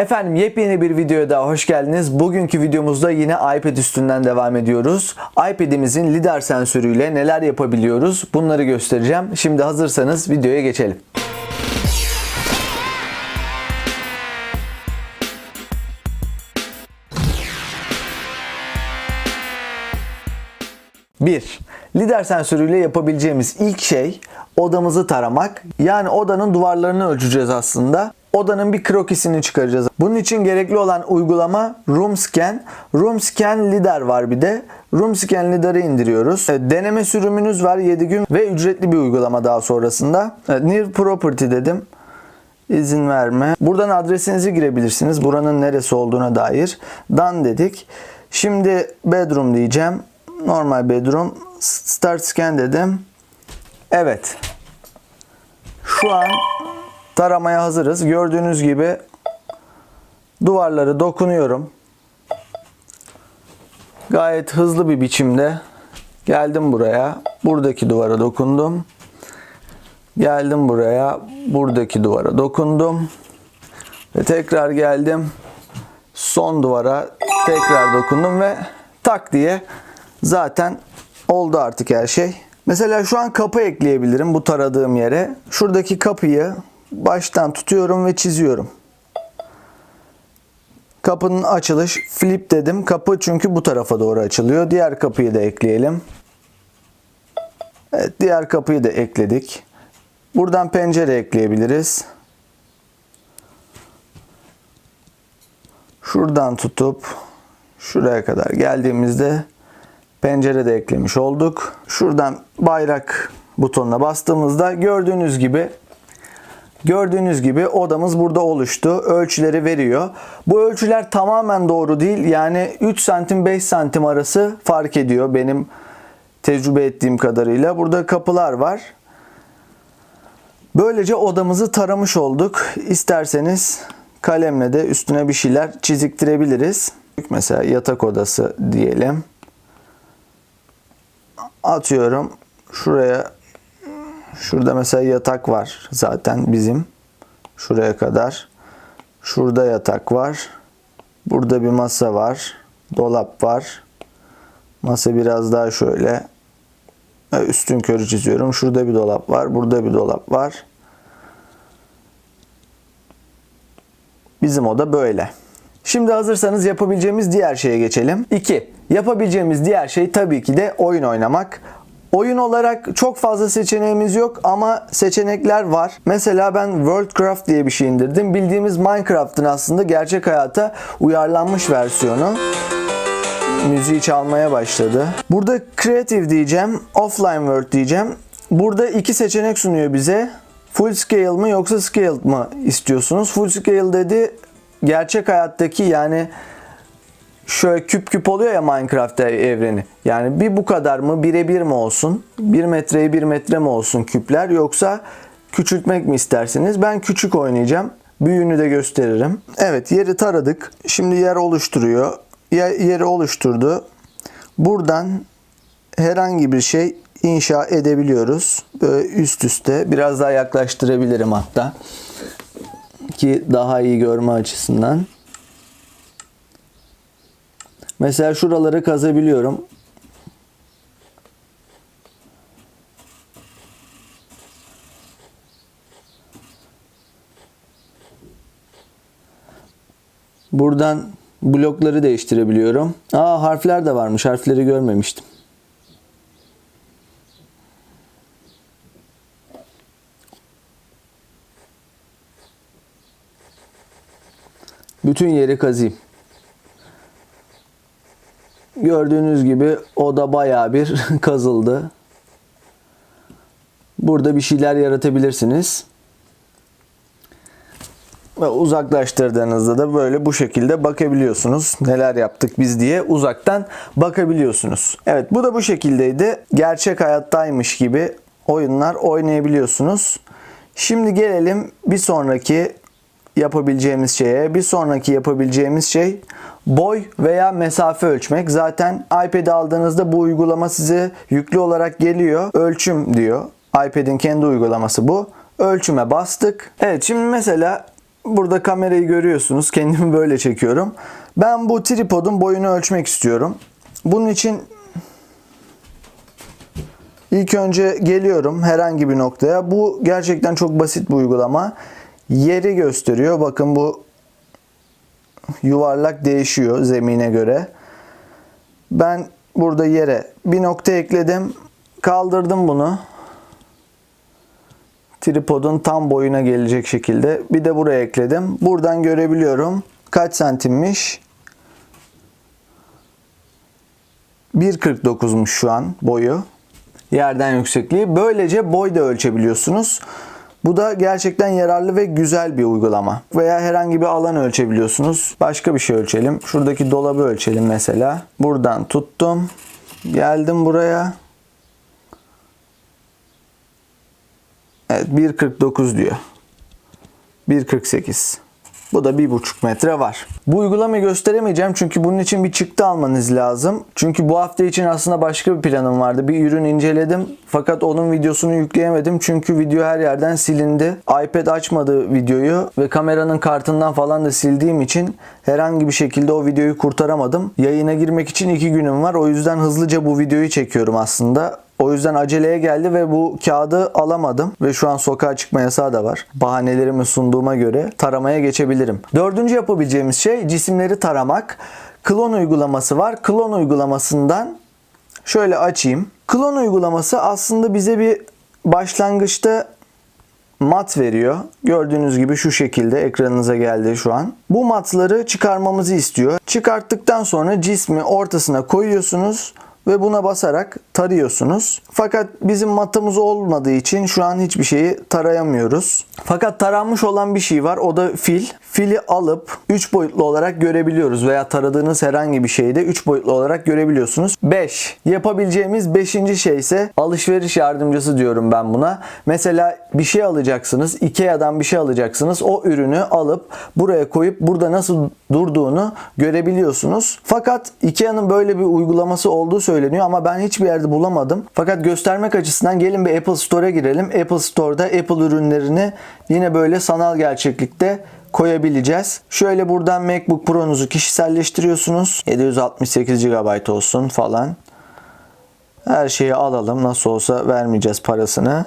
Efendim yepyeni bir videoya daha hoş geldiniz. Bugünkü videomuzda yine iPad üstünden devam ediyoruz. iPad'imizin lidar sensörüyle neler yapabiliyoruz bunları göstereceğim. Şimdi hazırsanız videoya geçelim. Bir, lider sensörüyle yapabileceğimiz ilk şey odamızı taramak. Yani odanın duvarlarını ölçeceğiz aslında. Odanın bir krokisini çıkaracağız. Bunun için gerekli olan uygulama Room Scan. Room Scan Lider var bir de. Room Scan Lider'ı indiriyoruz. Deneme sürümünüz var 7 gün ve ücretli bir uygulama daha sonrasında. Near Property dedim. İzin verme. Buradan adresinizi girebilirsiniz. Buranın neresi olduğuna dair. Done dedik. Şimdi bedroom diyeceğim. Normal bedroom. Start scan dedim. Evet. Şu an taramaya hazırız. Gördüğünüz gibi duvarları dokunuyorum. Gayet hızlı bir biçimde geldim buraya. Buradaki duvara dokundum. Geldim buraya. Buradaki duvara dokundum. Ve tekrar geldim. Son duvara tekrar dokundum ve tak diye zaten oldu artık her şey. Mesela şu an kapı ekleyebilirim bu taradığım yere. Şuradaki kapıyı baştan tutuyorum ve çiziyorum. Kapının açılış flip dedim. Kapı çünkü bu tarafa doğru açılıyor. Diğer kapıyı da ekleyelim. Evet, diğer kapıyı da ekledik. Buradan pencere ekleyebiliriz. Şuradan tutup şuraya kadar geldiğimizde pencere de eklemiş olduk. Şuradan bayrak butonuna bastığımızda gördüğünüz gibi Gördüğünüz gibi odamız burada oluştu. Ölçüleri veriyor. Bu ölçüler tamamen doğru değil. Yani 3 santim 5 santim arası fark ediyor benim tecrübe ettiğim kadarıyla. Burada kapılar var. Böylece odamızı taramış olduk. İsterseniz kalemle de üstüne bir şeyler çiziktirebiliriz. Mesela yatak odası diyelim. Atıyorum şuraya Şurada mesela yatak var zaten bizim. Şuraya kadar. Şurada yatak var. Burada bir masa var. Dolap var. Masa biraz daha şöyle. Üstün körü çiziyorum. Şurada bir dolap var. Burada bir dolap var. Bizim oda böyle. Şimdi hazırsanız yapabileceğimiz diğer şeye geçelim. 2. Yapabileceğimiz diğer şey tabii ki de oyun oynamak. Oyun olarak çok fazla seçeneğimiz yok ama seçenekler var. Mesela ben Worldcraft diye bir şey indirdim. Bildiğimiz Minecraft'ın aslında gerçek hayata uyarlanmış versiyonu. Müziği çalmaya başladı. Burada Creative diyeceğim, Offline World diyeceğim. Burada iki seçenek sunuyor bize. Full scale mı yoksa scaled mı istiyorsunuz? Full scale dedi gerçek hayattaki yani şöyle küp küp oluyor ya Minecraft evreni. Yani bir bu kadar mı birebir mi olsun? 1 metreye 1 metre mi olsun küpler yoksa küçültmek mi istersiniz? Ben küçük oynayacağım. Büyüğünü de gösteririm. Evet yeri taradık. Şimdi yer oluşturuyor. Yeri oluşturdu. Buradan herhangi bir şey inşa edebiliyoruz. Böyle üst üste. Biraz daha yaklaştırabilirim hatta. Ki daha iyi görme açısından. Mesela şuraları kazabiliyorum. Buradan blokları değiştirebiliyorum. Aa harfler de varmış. Harfleri görmemiştim. Bütün yeri kazıyım. Gördüğünüz gibi o da bayağı bir kazıldı. Burada bir şeyler yaratabilirsiniz. Ve uzaklaştırdığınızda da böyle bu şekilde bakabiliyorsunuz. Neler yaptık biz diye uzaktan bakabiliyorsunuz. Evet bu da bu şekildeydi. Gerçek hayattaymış gibi oyunlar oynayabiliyorsunuz. Şimdi gelelim bir sonraki yapabileceğimiz şeye. Bir sonraki yapabileceğimiz şey boy veya mesafe ölçmek. Zaten iPad aldığınızda bu uygulama size yüklü olarak geliyor. Ölçüm diyor. iPad'in kendi uygulaması bu. Ölçüme bastık. Evet şimdi mesela burada kamerayı görüyorsunuz. Kendimi böyle çekiyorum. Ben bu tripodun boyunu ölçmek istiyorum. Bunun için ilk önce geliyorum herhangi bir noktaya. Bu gerçekten çok basit bir uygulama. Yeri gösteriyor. Bakın bu yuvarlak değişiyor zemine göre. Ben burada yere bir nokta ekledim. Kaldırdım bunu. Tripodun tam boyuna gelecek şekilde. Bir de buraya ekledim. Buradan görebiliyorum. Kaç santimmiş? 1.49'muş şu an boyu. Yerden yüksekliği. Böylece boy da ölçebiliyorsunuz. Bu da gerçekten yararlı ve güzel bir uygulama. Veya herhangi bir alan ölçebiliyorsunuz. Başka bir şey ölçelim. Şuradaki dolabı ölçelim mesela. Buradan tuttum. Geldim buraya. Evet 1.49 diyor. 1.48. Bu da 1.5 metre var. Bu uygulamayı gösteremeyeceğim çünkü bunun için bir çıktı almanız lazım. Çünkü bu hafta için aslında başka bir planım vardı. Bir ürün inceledim fakat onun videosunu yükleyemedim çünkü video her yerden silindi. iPad açmadı videoyu ve kameranın kartından falan da sildiğim için herhangi bir şekilde o videoyu kurtaramadım. Yayına girmek için 2 günüm var. O yüzden hızlıca bu videoyu çekiyorum aslında. O yüzden aceleye geldi ve bu kağıdı alamadım. Ve şu an sokağa çıkma yasağı da var. Bahanelerimi sunduğuma göre taramaya geçebilirim. Dördüncü yapabileceğimiz şey cisimleri taramak. Klon uygulaması var. Klon uygulamasından şöyle açayım. Klon uygulaması aslında bize bir başlangıçta mat veriyor. Gördüğünüz gibi şu şekilde ekranınıza geldi şu an. Bu matları çıkarmamızı istiyor. Çıkarttıktan sonra cismi ortasına koyuyorsunuz ve buna basarak tarıyorsunuz. Fakat bizim matımız olmadığı için şu an hiçbir şeyi tarayamıyoruz. Fakat taranmış olan bir şey var. O da fil. Fili alıp 3 boyutlu olarak görebiliyoruz veya taradığınız herhangi bir şeyi de 3 boyutlu olarak görebiliyorsunuz. 5. Yapabileceğimiz 5. şey ise alışveriş yardımcısı diyorum ben buna. Mesela bir şey alacaksınız. Ikea'dan bir şey alacaksınız. O ürünü alıp buraya koyup burada nasıl durduğunu görebiliyorsunuz. Fakat Ikea'nın böyle bir uygulaması olduğu söyleniyor ama ben hiçbir yerde bulamadım. Fakat göstermek açısından gelin bir Apple Store'a girelim. Apple Store'da Apple ürünlerini yine böyle sanal gerçeklikte koyabileceğiz. Şöyle buradan MacBook Pro'nuzu kişiselleştiriyorsunuz. 768 GB olsun falan. Her şeyi alalım. Nasıl olsa vermeyeceğiz parasını.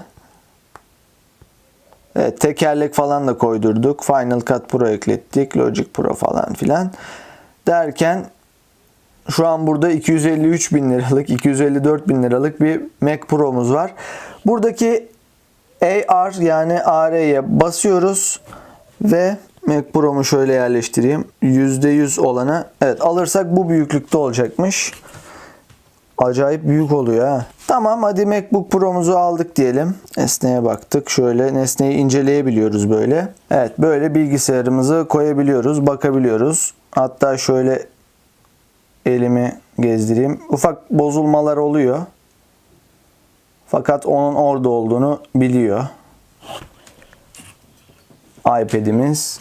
Evet, tekerlek falan da koydurduk. Final Cut Pro eklettik. Logic Pro falan filan. Derken şu an burada 253 bin liralık, 254 bin liralık bir Mac Pro'muz var. Buradaki AR yani AR'ye basıyoruz ve Mac Pro'mu şöyle yerleştireyim. %100 olanı evet alırsak bu büyüklükte olacakmış. Acayip büyük oluyor ha. Tamam hadi MacBook Pro'muzu aldık diyelim. Nesneye baktık. Şöyle nesneyi inceleyebiliyoruz böyle. Evet böyle bilgisayarımızı koyabiliyoruz, bakabiliyoruz. Hatta şöyle elimi gezdireyim. Ufak bozulmalar oluyor. Fakat onun orada olduğunu biliyor. iPad'imiz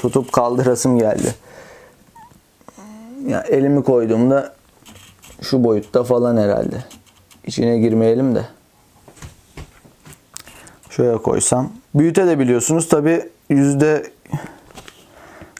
tutup kaldırasım geldi. Ya elimi koyduğumda şu boyutta falan herhalde. İçine girmeyelim de. Şöyle koysam. Büyütebiliyorsunuz. Tabi yüzde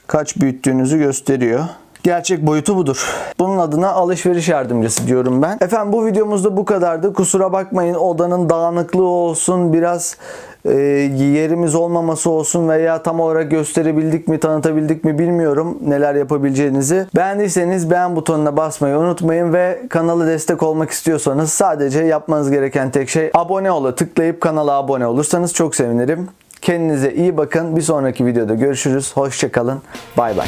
kaç büyüttüğünüzü gösteriyor. Gerçek boyutu budur. Bunun adına alışveriş yardımcısı diyorum ben. Efendim bu videomuzda bu kadardı. Kusura bakmayın odanın dağınıklığı olsun biraz e, yerimiz olmaması olsun veya tam olarak gösterebildik mi tanıtabildik mi bilmiyorum neler yapabileceğinizi. Beğendiyseniz beğen butonuna basmayı unutmayın ve kanala destek olmak istiyorsanız sadece yapmanız gereken tek şey abone ola tıklayıp kanala abone olursanız çok sevinirim. Kendinize iyi bakın. Bir sonraki videoda görüşürüz. Hoşçakalın. Bay bay.